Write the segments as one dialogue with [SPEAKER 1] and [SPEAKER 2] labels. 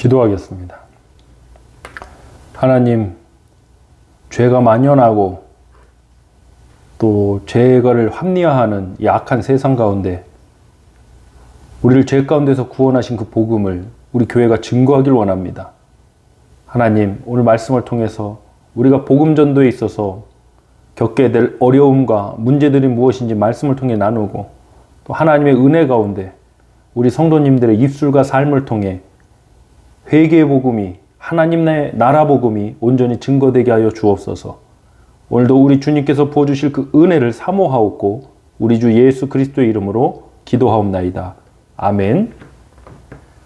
[SPEAKER 1] 기도하겠습니다. 하나님, 죄가 만연하고 또 죄를 합리화하는 이 악한 세상 가운데 우리를 죄 가운데서 구원하신 그 복음을 우리 교회가 증거하길 원합니다. 하나님, 오늘 말씀을 통해서 우리가 복음 전도에 있어서 겪게 될 어려움과 문제들이 무엇인지 말씀을 통해 나누고 또 하나님의 은혜 가운데 우리 성도님들의 입술과 삶을 통해 회개의 복음이 하나님의 나라 복음이 온전히 증거되게 하여 주옵소서. 오늘도 우리 주님께서 부어 주실 그 은혜를 사모하옵고 우리 주 예수 그리스도의 이름으로 기도하옵나이다. 아멘.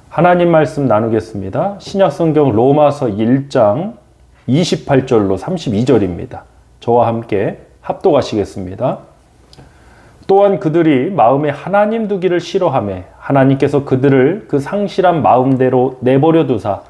[SPEAKER 1] 하나님 말씀 나누겠습니다. 신약 성경 로마서 1장 28절로 32절입니다. 저와 함께 합독하시겠습니다. 또한 그들이 마음에 하나님 두기를 싫어하매 하나님께서 그들을 그 상실한 마음대로 내버려 두사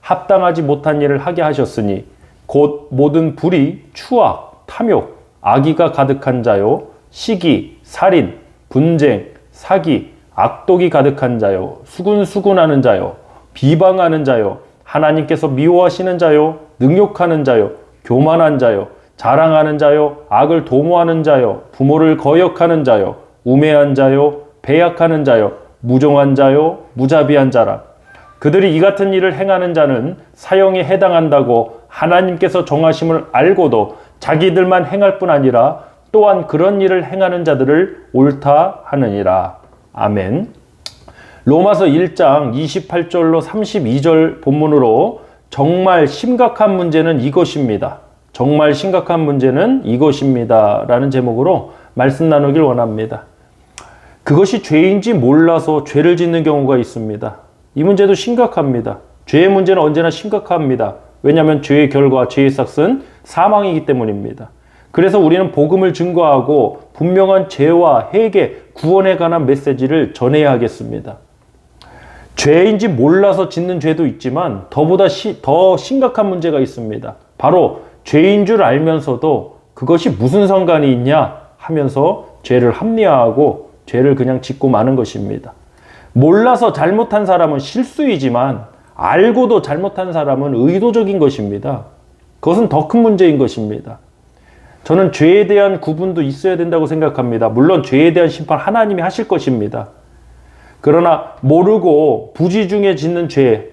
[SPEAKER 1] 합당하지 못한 일을 하게 하셨으니 곧 모든 불의, 추악, 탐욕, 악의가 가득한 자요 시기, 살인, 분쟁, 사기, 악독이 가득한 자요 수군수군하는 자요 비방하는 자요 하나님께서 미워하시는 자요 능욕하는 자요 교만한 자요 자랑하는 자요, 악을 도모하는 자요, 부모를 거역하는 자요, 우매한 자요, 배약하는 자요, 무종한 자요, 무자비한 자라. 그들이 이 같은 일을 행하는 자는 사형에 해당한다고 하나님께서 정하심을 알고도 자기들만 행할 뿐 아니라 또한 그런 일을 행하는 자들을 옳다 하느니라. 아멘. 로마서 1장 28절로 32절 본문으로 정말 심각한 문제는 이것입니다. 정말 심각한 문제는 이것입니다. 라는 제목으로 말씀 나누길 원합니다. 그것이 죄인지 몰라서 죄를 짓는 경우가 있습니다. 이 문제도 심각합니다. 죄의 문제는 언제나 심각합니다. 왜냐하면 죄의 결과, 죄의 삭은 사망이기 때문입니다. 그래서 우리는 복음을 증거하고 분명한 죄와 회개, 구원에 관한 메시지를 전해야 하겠습니다. 죄인지 몰라서 짓는 죄도 있지만 더보다 시, 더 심각한 문제가 있습니다. 바로 죄인 줄 알면서도 그것이 무슨 상관이 있냐 하면서 죄를 합리화하고 죄를 그냥 짓고 마는 것입니다. 몰라서 잘못한 사람은 실수이지만 알고도 잘못한 사람은 의도적인 것입니다. 그것은 더 큰 문제인 것입니다. 저는 죄에 대한 구분도 있어야 된다고 생각합니다. 물론 죄에 대한 심판 하나님이 하실 것입니다. 그러나 모르고 부지 중에 짓는 죄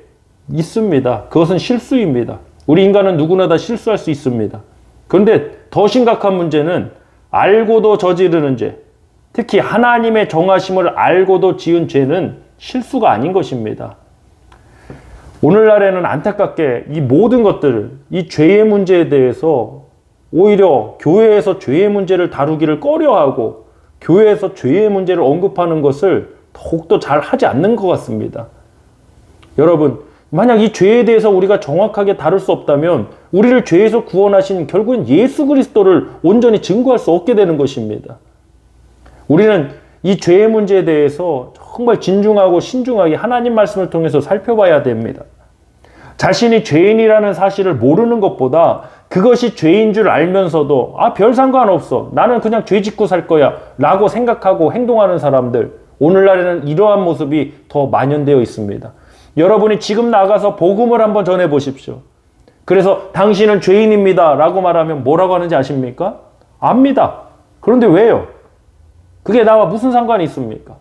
[SPEAKER 1] 있습니다. 그것은 실수입니다. 우리 인간은 누구나 다 실수할 수 있습니다. 그런데 더 심각한 문제는 알고도 저지르는 죄. 특히 하나님의 정하심을 알고도 지은 죄는 실수가 아닌 것입니다. 오늘날에는 안타깝게 이 모든 것들을, 이 죄의 문제에 대해서 오히려 교회에서 죄의 문제를 다루기를 꺼려하고 교회에서 죄의 문제를 언급하는 것을 더욱더 잘 하지 않는 것 같습니다. 여러분, 만약 이 죄에 대해서 우리가 정확하게 다룰 수 없다면 우리를 죄에서 구원하신 결국은 예수 그리스도를 온전히 증거할 수 없게 되는 것입니다. 우리는 이 죄의 문제에 대해서 정말 진중하고 신중하게 하나님 말씀을 통해서 살펴봐야 됩니다. 자신이 죄인이라는 사실을 모르는 것보다 그것이 죄인 줄 알면서도 아, 별 상관없어. 나는 그냥 죄 짓고 살 거야. 라고 생각하고 행동하는 사람들. 오늘날에는 이러한 모습이 더 만연되어 있습니다. 여러분이 지금 나가서 복음을 한번 전해 보십시오. 그래서 당신은 죄인입니다. 라고 말하면 뭐라고 하는지 아십니까? 압니다. 그런데 왜요? 그게 나와 무슨 상관이 있습니까?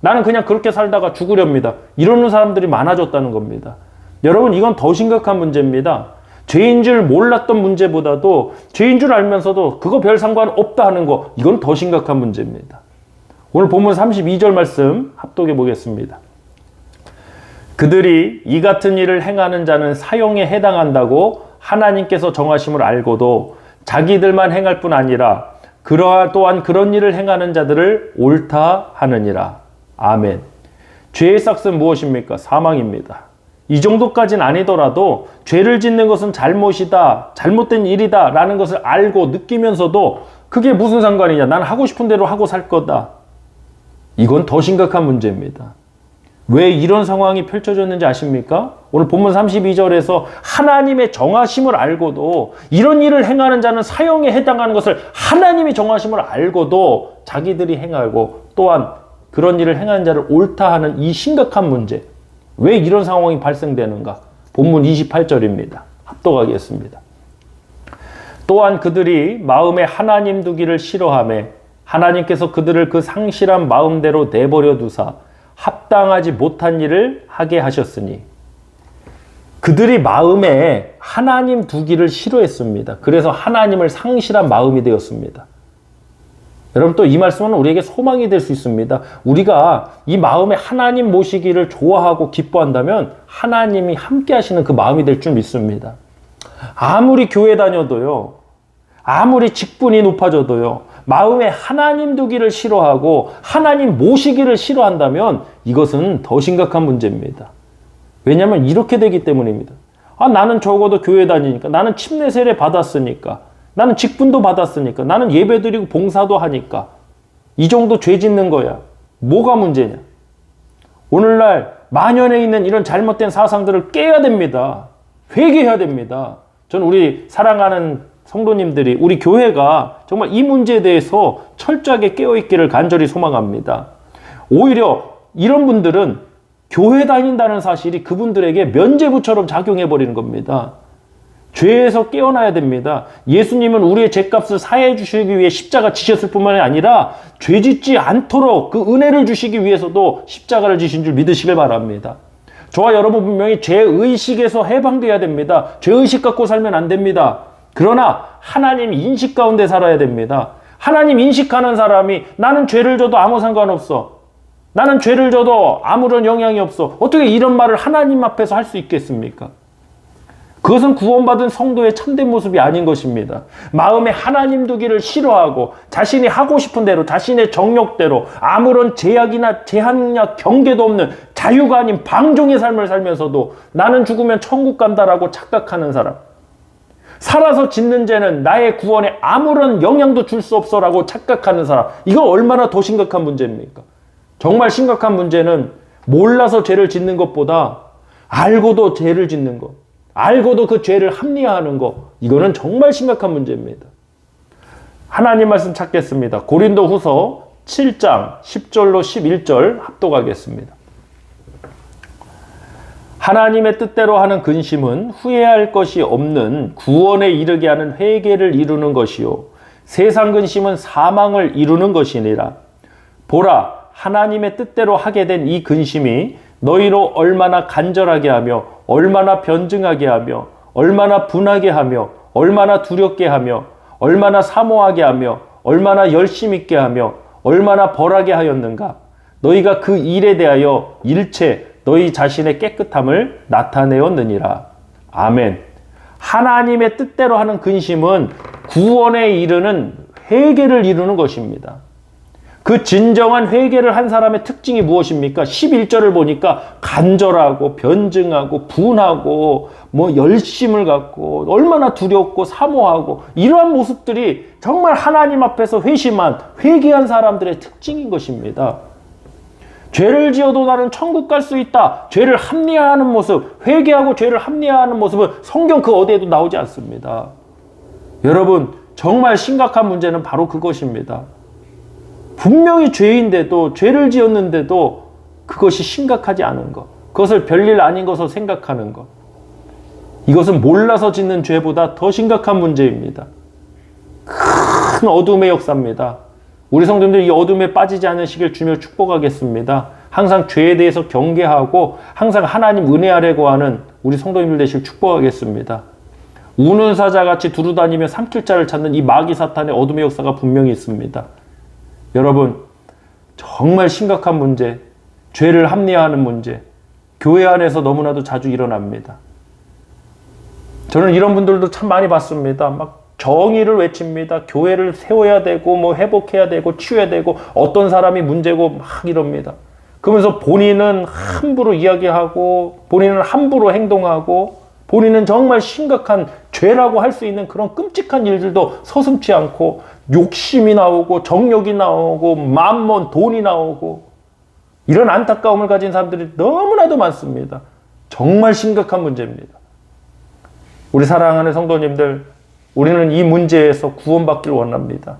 [SPEAKER 1] 나는 그냥 그렇게 살다가 죽으렵니다. 이러는 사람들이 많아졌다는 겁니다. 여러분, 이건 더 심각한 문제입니다. 죄인 줄 몰랐던 문제보다도 죄인 줄 알면서도 그거 별 상관 없다 하는 거, 이건 더 심각한 문제입니다. 오늘 본문 32절 말씀 합독해 보겠습니다. 그들이 이 같은 일을 행하는 자는 사형에 해당한다고 하나님께서 정하심을 알고도 자기들만 행할 뿐 아니라 그러한 또한 그런 일을 행하는 자들을 옳다 하느니라. 아멘. 죄의 삭은 무엇입니까? 사망입니다. 이 정도까지는 아니더라도 죄를 짓는 것은 잘못이다, 잘못된 일이다 라는 것을 알고 느끼면서도 그게 무슨 상관이냐. 난 하고 싶은 대로 하고 살 거다. 이건 더 심각한 문제입니다. 왜 이런 상황이 펼쳐졌는지 아십니까? 오늘 본문 32절에서 하나님의 정하심을 알고도 이런 일을 행하는 자는 사형에 해당하는 것을 하나님이 정하심을 알고도 자기들이 행하고 또한 그런 일을 행하는 자를 옳다 하는 이 심각한 문제. 왜 이런 상황이 발생되는가? 본문 28절입니다. 합독하겠습니다. 또한 그들이 마음에 하나님 두기를 싫어하며 하나님께서 그들을 그 상실한 마음대로 내버려 두사 합당하지 못한 일을 하게 하셨으니 그들이 마음에 하나님 두기를 싫어했습니다. 그래서 하나님을 상실한 마음이 되었습니다. 여러분 또 이 말씀은 우리에게 소망이 될 수 있습니다. 우리가 이 마음에 하나님 모시기를 좋아하고 기뻐한다면 하나님이 함께 하시는 그 마음이 될 줄 믿습니다. 아무리 교회 다녀도요. 아무리 직분이 높아져도요. 마음에 하나님 두기를 싫어하고 하나님 모시기를 싫어한다면 이것은 더 심각한 문제입니다. 왜냐하면 이렇게 되기 때문입니다. 아, 나는 적어도 교회 다니니까, 나는 침례 세례 받았으니까, 나는 직분도 받았으니까, 나는 예배 드리고 봉사도 하니까, 이 정도 죄 짓는 거야. 뭐가 문제냐? 오늘날 만연해 있는 이런 잘못된 사상들을 깨야 됩니다. 회개해야 됩니다. 저는 우리 사랑하는 성도님들이, 우리 교회가 정말 이 문제에 대해서 철저하게 깨어있기를 간절히 소망합니다. 오히려 이런 분들은 교회 다닌다는 사실이 그분들에게 면죄부처럼 작용해 버리는 겁니다. 죄에서 깨어나야 됩니다. 예수님은 우리의 죄값을 사해 주시기 위해 십자가 지셨을 뿐만 아니라 죄 짓지 않도록 그 은혜를 주시기 위해서도 십자가를 지신 줄 믿으시길 바랍니다. 저와 여러분 분명히 죄의식에서 해방돼야 됩니다. 죄의식 갖고 살면 안 됩니다. 그러나 하나님 인식 가운데 살아야 됩니다. 하나님 인식하는 사람이 나는 죄를 져도 아무 상관없어. 나는 죄를 져도 아무런 영향이 없어. 어떻게 이런 말을 하나님 앞에서 할 수 있겠습니까? 그것은 구원받은 성도의 참된 모습이 아닌 것입니다. 마음에 하나님 두기를 싫어하고 자신이 하고 싶은 대로 자신의 정욕대로 아무런 제약이나 제한이나 경계도 없는 자유가 아닌 방종의 삶을 살면서도 나는 죽으면 천국 간다라고 착각하는 사람. 살아서 짓는 죄는 나의 구원에 아무런 영향도 줄 수 없어라고 착각하는 사람. 이거 얼마나 더 심각한 문제입니까? 정말 심각한 문제는 몰라서 죄를 짓는 것보다 알고도 죄를 짓는 것, 알고도 그 죄를 합리화하는 것, 이거는 정말 심각한 문제입니다. 하나님 말씀 찾겠습니다. 고린도 후서 7장 10절로 11절 합독하겠습니다. 하나님의 뜻대로 하는 근심은 후회할 것이 없는 구원에 이르게 하는 회개를 이루는 것이요. 세상 근심은 사망을 이루는 것이니라. 보라, 하나님의 뜻대로 하게 된 이 근심이 너희로 얼마나 간절하게 하며 얼마나 변증하게 하며 얼마나 분하게 하며 얼마나 두렵게 하며 얼마나 사모하게 하며 얼마나 열심 있게 하며 얼마나 벌하게 하였는가 너희가 그 일에 대하여 일체 너희 자신의 깨끗함을 나타내었느니라 아멘 하나님의 뜻대로 하는 근심은 구원에 이르는 회개를 이루는 것입니다 그 진정한 회개를 한 사람의 특징이 무엇입니까? 11절을 보니까 간절하고 변증하고 분하고 뭐 열심을 갖고 얼마나 두렵고 사모하고 이러한 모습들이 정말 하나님 앞에서 회심한 회개한 사람들의 특징인 것입니다. 죄를 지어도 나는 천국 갈 수 있다. 죄를 합리화하는 모습, 회개하고 죄를 합리화하는 모습은 성경 그 어디에도 나오지 않습니다. 여러분, 정말 심각한 문제는 바로 그것입니다. 분명히 죄인데도 죄를 지었는데도 그것이 심각하지 않은 것. 그것을 별일 아닌 것으로 생각하는 것. 이것은 몰라서 짓는 죄보다 더 심각한 문제입니다. 큰 어둠의 역사입니다. 우리 성도님들 이 어둠에 빠지지 않으시길 주며 축복하겠습니다. 항상 죄에 대해서 경계하고 항상 하나님 은혜 아래 구하는 우리 성도님들 되실 축복하겠습니다. 우는 사자 같이 두루다니며 삼킬 자를 찾는 이 마귀 사탄의 어둠의 역사가 분명히 있습니다. 여러분, 정말 심각한 문제, 죄를 합리화하는 문제, 교회 안에서 너무나도 자주 일어납니다. 저는 이런 분들도 참 많이 봤습니다. 막 정의를 외칩니다. 교회를 세워야 되고, 뭐 회복해야 되고, 치유해야 되고, 어떤 사람이 문제고 막 이럽니다. 그러면서 본인은 함부로 이야기하고, 본인은 함부로 행동하고, 본인은 정말 심각한 죄라고 할 수 있는 그런 끔찍한 일들도 서슴지 않고 욕심이 나오고 정욕이 나오고 만몬 돈이 나오고 이런 안타까움을 가진 사람들이 너무나도 많습니다. 정말 심각한 문제입니다. 우리 사랑하는 성도님들, 우리는 이 문제에서 구원받기를 원합니다.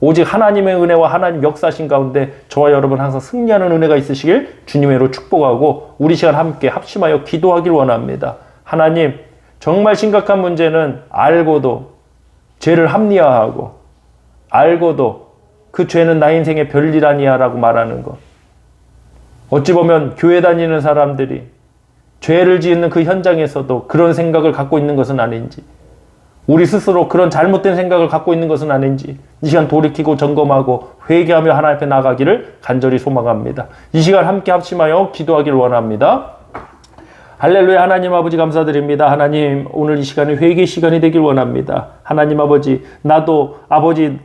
[SPEAKER 1] 오직 하나님의 은혜와 하나님 역사신 가운데 저와 여러분 항상 승리하는 은혜가 있으시길 주님의로 축복하고 우리 시간 함께 합심하여 기도하길 원합니다. 하나님, 정말 심각한 문제는 알고도 죄를 합리화하고 알고도 그 죄는 나 인생의 별일 아니야라고 말하는 것. 어찌 보면 교회 다니는 사람들이 죄를 짓는 그 현장에서도 그런 생각을 갖고 있는 것은 아닌지, 우리 스스로 그런 잘못된 생각을 갖고 있는 것은 아닌지, 이 시간 돌이키고 점검하고 회개하며 하나님 앞에 나가기를 간절히 소망합니다. 이 시간 함께 합심하여 기도하기를 원합니다. 할렐루야 하나님 아버지 감사드립니다. 하나님 오늘 이 시간이 회개 시간이 되길 원합니다. 하나님 아버지 나도 아버지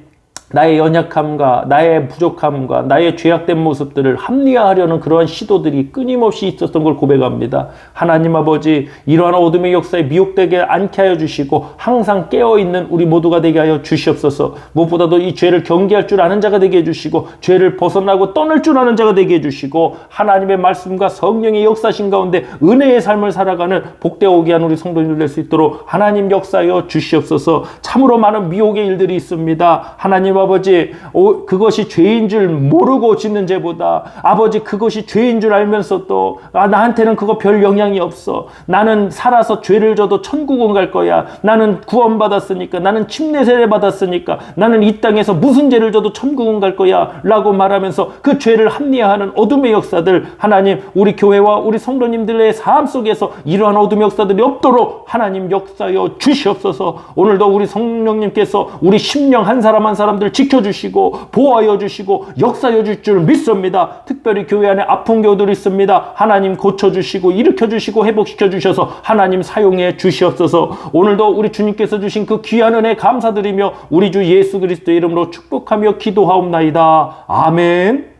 [SPEAKER 1] 나의 연약함과 나의 부족함과 나의 죄악된 모습들을 합리화하려는 그러한 시도들이 끊임없이 있었던 걸 고백합니다. 하나님 아버지 이러한 어둠의 역사에 미혹되게 않게 하여 주시고 항상 깨어 있는 우리 모두가 되게 하여 주시옵소서. 무엇보다도 이 죄를 경계할 줄 아는 자가 되게 해 주시고 죄를 벗어나고 떠날 줄 아는 자가 되게 해 주시고 하나님의 말씀과 성령의 역사신 가운데 은혜의 삶을 살아가는 복되오게 한 우리 성도님들 될 수 있도록 하나님 역사여 주시옵소서. 참으로 많은 미혹의 일들이 있습니다. 하나님 아버지 오, 그것이 죄인 줄 모르고 짓는 죄보다 아버지 그것이 죄인 줄 알면서도 아, 나한테는 그거 별 영향이 없어. 나는 살아서 죄를 져도 천국은 갈 거야. 나는 구원받았으니까 나는 침례 세례 받았으니까 나는 이 땅에서 무슨 죄를 져도 천국은 갈 거야 라고 말하면서 그 죄를 합리화하는 어둠의 역사들 하나님 우리 교회와 우리 성도님들의 삶 속에서 이러한 어둠의 역사들이 없도록 하나님 역사여 주시옵소서 오늘도 우리 성령님께서 우리 심령 한 사람 한 사람들 지켜주시고 보호하여 주시고 역사여 줄 줄 믿습니다. 특별히 교회 안에 아픈 교우들이 있습니다. 하나님 고쳐주시고 일으켜주시고 회복시켜주셔서 하나님 사용해 주시옵소서. 오늘도 우리 주님께서 주신 그 귀한 은혜 감사드리며 우리 주 예수 그리스도의 이름으로 축복하며 기도하옵나이다. 아멘